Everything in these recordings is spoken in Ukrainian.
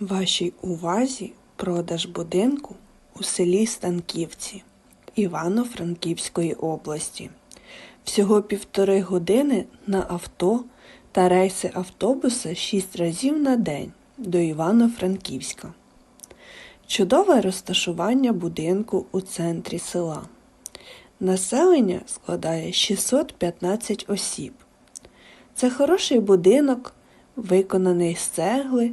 Вашій увазі продаж будинку у селі Станківці Івано-Франківської області. Всього півтори години на авто та рейси автобуса 6 разів на день до Івано-Франківська. Чудове розташування будинку у центрі села. Населення складає 615 осіб. Це хороший будинок, виконаний з цегли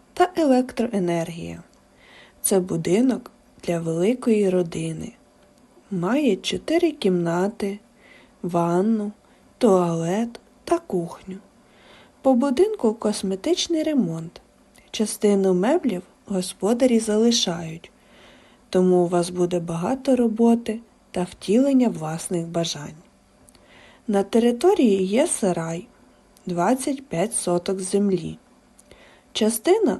та електроенергія. Це будинок для великої родини. Має чотири кімнати, ванну, туалет та кухню. По будинку косметичний ремонт. Частину меблів господарі залишають, тому у вас буде багато роботи та втілення власних бажань. На території є сарай 25 соток землі, частина,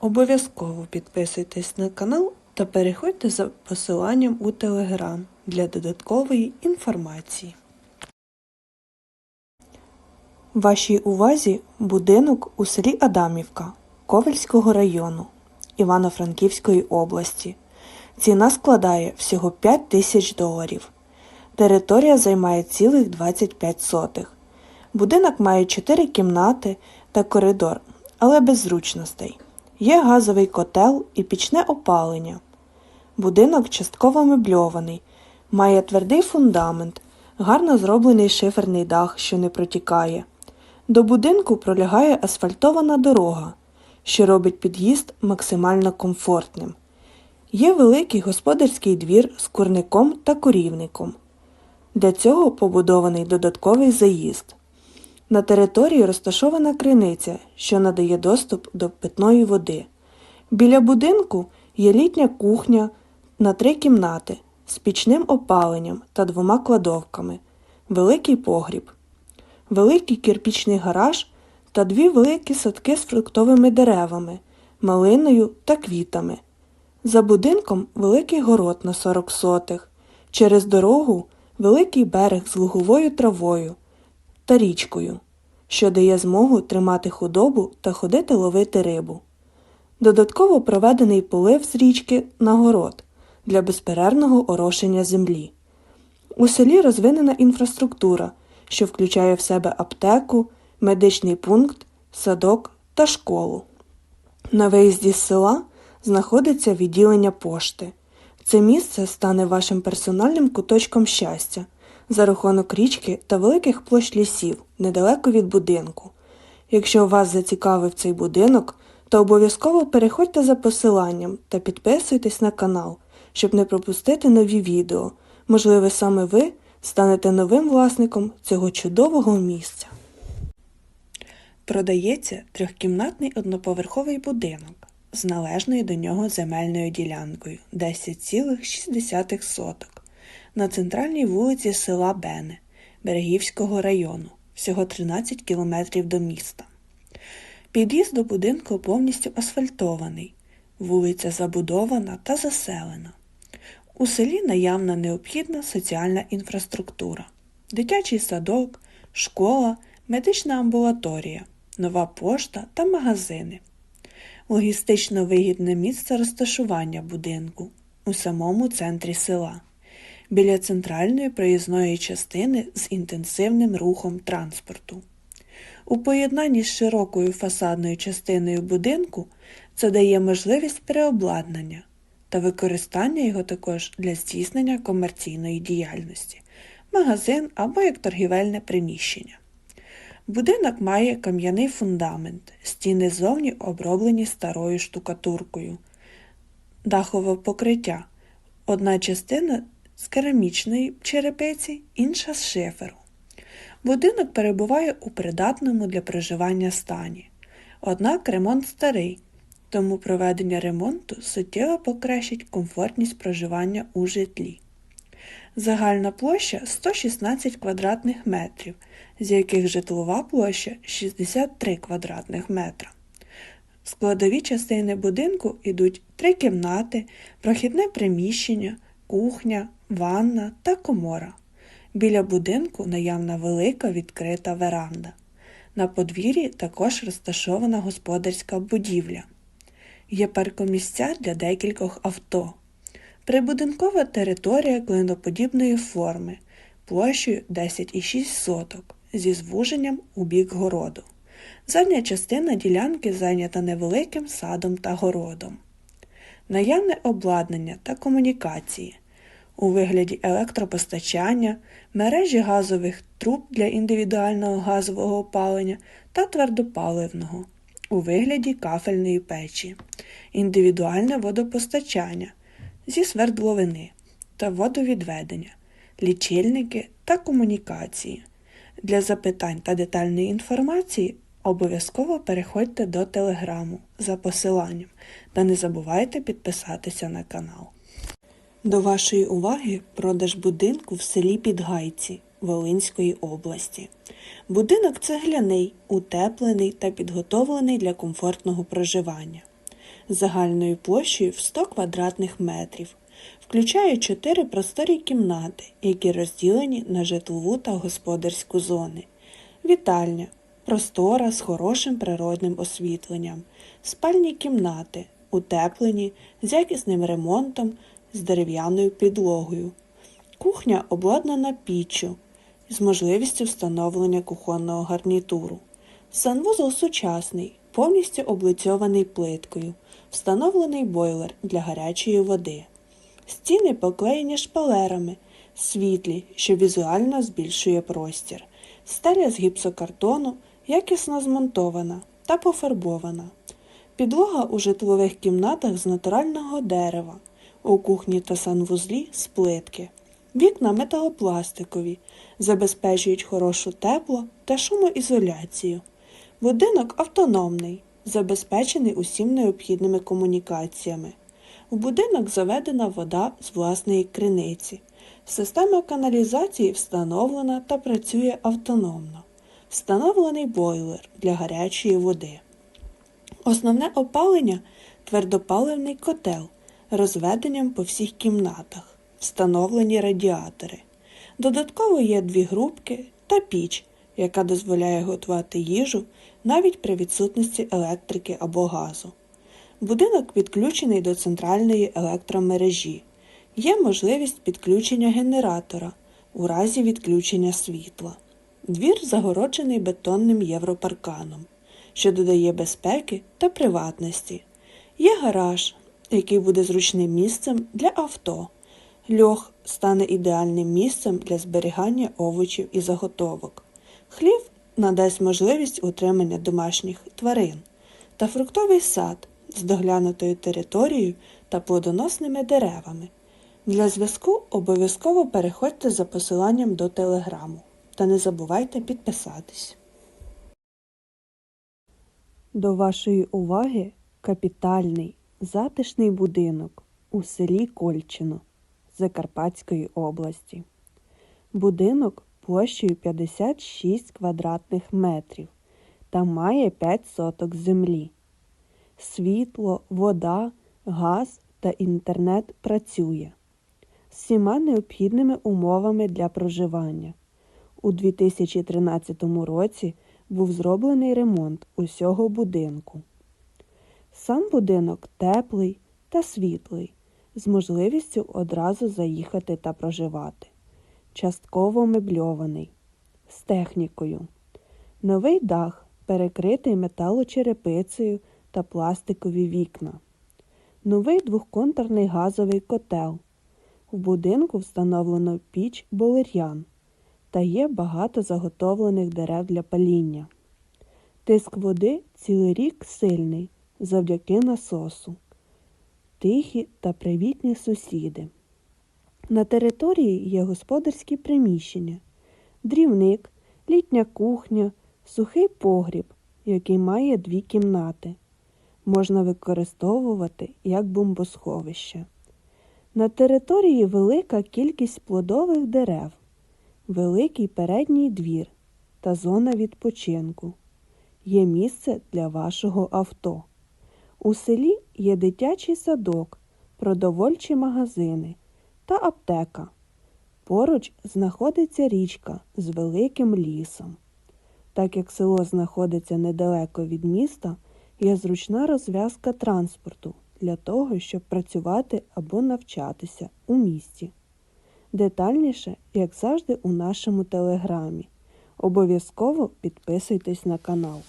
Обов'язково підписуйтесь на канал та переходьте за посиланням у телеграм для додаткової інформації. Вашій увазі будинок у селі Адамівка Ковельського району Івано-Франківської області. Ціна складає всього 5 тисяч доларів. Територія займає цілих 25 сотих. Будинок має 4 кімнати та коридор, але без зручностей. Є газовий котел і пічне опалення. Будинок частково мебльований, має твердий фундамент, гарно зроблений шиферний дах, що не протікає. До будинку пролягає асфальтована дорога, що робить під'їзд максимально комфортним. Є великий господарський двір з курником та корівником. Для цього побудований додатковий заїзд. На території розташована криниця, що надає доступ до питної води. Біля будинку є літня кухня на три кімнати з пічним опаленням та двома кладовками, великий погріб, великий кирпічний гараж та дві великі садки з фруктовими деревами, малиною та квітами. За будинком великий город на 40 сотих, через дорогу великий берег з луговою травою та річкою, що дає змогу тримати худобу та ходити ловити рибу. Додатково проведений полив з річки на город для безперервного орошення землі. У селі розвинена інфраструктура, що включає в себе аптеку, медичний пункт, садок та школу. На виїзді з села знаходиться відділення пошти. Це місце стане вашим персональним куточком щастя за рахунок річки та великих площ лісів недалеко від будинку. Якщо вас зацікавив цей будинок, то обов'язково переходьте за посиланням та підписуйтесь на канал, щоб не пропустити нові відео. Можливо, саме ви станете новим власником цього чудового місця. Продається трьохкімнатний одноповерховий будинок з належною до нього земельною ділянкою 10,6 соток на центральній вулиці села Бене Берегівського району, всього 13 кілометрів до міста. Під'їзд до будинку повністю асфальтований, вулиця забудована та заселена. У селі наявна необхідна соціальна інфраструктура, дитячий садок, школа, медична амбулаторія, нова пошта та магазини. Логістично вигідне місце розташування будинку у самому центрі села, біля центральної проїзної частини з інтенсивним рухом транспорту. У поєднанні з широкою фасадною частиною будинку Це дає можливість переобладнання та використання його також для здійснення комерційної діяльності, магазин або як торгівельне приміщення. Будинок має кам'яний фундамент, стіни зовні оброблені старою штукатуркою, дахове покриття. Одна частина з керамічної черепиці, інша з шиферу. Будинок перебуває у придатному для проживання стані. Однак ремонт старий, тому проведення ремонту суттєво покращить комфортність проживання у житлі. Загальна площа 116 квадратних метрів, з яких житлова площа 63 квадратних метра. Складові частини будинку йдуть три кімнати, прохідне приміщення, кухня, ванна та комора. Біля будинку наявна велика відкрита веранда. На подвір'ї також розташована господарська будівля. Є паркомісця для декількох авто. Прибудинкова територія клиноподібної форми площею 10,6 соток зі звуженням у бік городу. Задня частина ділянки зайнята невеликим садом та городом. Наявне обладнання та комунікації у вигляді електропостачання, мережі газових труб для індивідуального газового опалення та твердопаливного у вигляді кафельної печі, індивідуальне водопостачання зі свердловини та водовідведення, лічильники та комунікації. Для запитань та детальної інформації обов'язково переходьте до телеграму за посиланням та не забувайте підписатися на канал. До вашої уваги продаж будинку в селі Підгайці Волинської області. Будинок цегляний, утеплений та підготовлений для комфортного проживання. Загальною площею в 100 квадратних метрів. Включає чотири просторі кімнати, які розділені на житлову та господарську зони. Вітальня, простора з хорошим природним освітленням, спальні кімнати, утеплені з якісним ремонтом, з дерев'яною підлогою. Кухня обладнана піччю з можливістю встановлення кухонного гарнітуру. Санвузол сучасний, повністю облицьований плиткою, встановлений бойлер для гарячої води. Стіни поклеєні шпалерами, світлі, що візуально збільшує простір. Стеля з гіпсокартону якісно змонтована та пофарбована. Підлога у житлових кімнатах з натурального дерева, у кухні та санвузлі з плитки. Вікна металопластикові, забезпечують хорошу тепло та шумоізоляцію. Будинок автономний, забезпечений усім необхідними комунікаціями. У будинок заведена вода з власної криниці. Система каналізації встановлена та працює автономно. Встановлений бойлер для гарячої води. Основне опалення твердопаливний котел розведенням по всіх кімнатах, встановлені радіатори. Додатково є дві грубки та піч, яка дозволяє готувати їжу навіть при відсутності електрики або газу. Будинок підключений до центральної електромережі. Є можливість підключення генератора у разі відключення світла. Двір загороджений бетонним європарканом, що додає безпеки та приватності. Є гараж, який буде зручним місцем для авто. Льох стане ідеальним місцем для зберігання овочів і заготовок. Хлів надасть можливість утримання домашніх тварин та фруктовий сад з доглянутою територією та плодоносними деревами. Для зв'язку обов'язково переходьте за посиланням до телеграму та не забувайте підписатись. До вашої уваги капітальний затишний будинок у селі Кольчино Закарпатської області. Будинок площею 56 квадратних метрів та має 5 соток землі. Світло, вода, газ та інтернет працює з всіма необхідними умовами для проживання. У 2013 році був зроблений ремонт усього будинку. Сам будинок теплий та світлий, з можливістю одразу заїхати та проживати. Частково мебльований, з технікою. Новий дах перекритий металочерепицею та пластикові вікна. Новий двохконтурний газовий котел. В будинку встановлено піч болер'ян та є багато заготовлених дерев для паління. Тиск води цілий рік сильний завдяки насосу. Тихі та привітні сусіди. На території є господарські приміщення, дрівник, літня кухня, сухий погріб, який має дві кімнати. Можна використовувати як бомбосховище. На території велика кількість плодових дерев, великий передній двір та зона відпочинку. Є місце для вашого авто. У селі є дитячий садок, продовольчі магазини та аптека. Поруч знаходиться річка з великим лісом. Так як село знаходиться недалеко від міста, є зручна розв'язка транспорту для того, щоб працювати або навчатися у місті. Детальніше, як завжди, у нашому телеграмі. Обов'язково підписуйтесь на канал.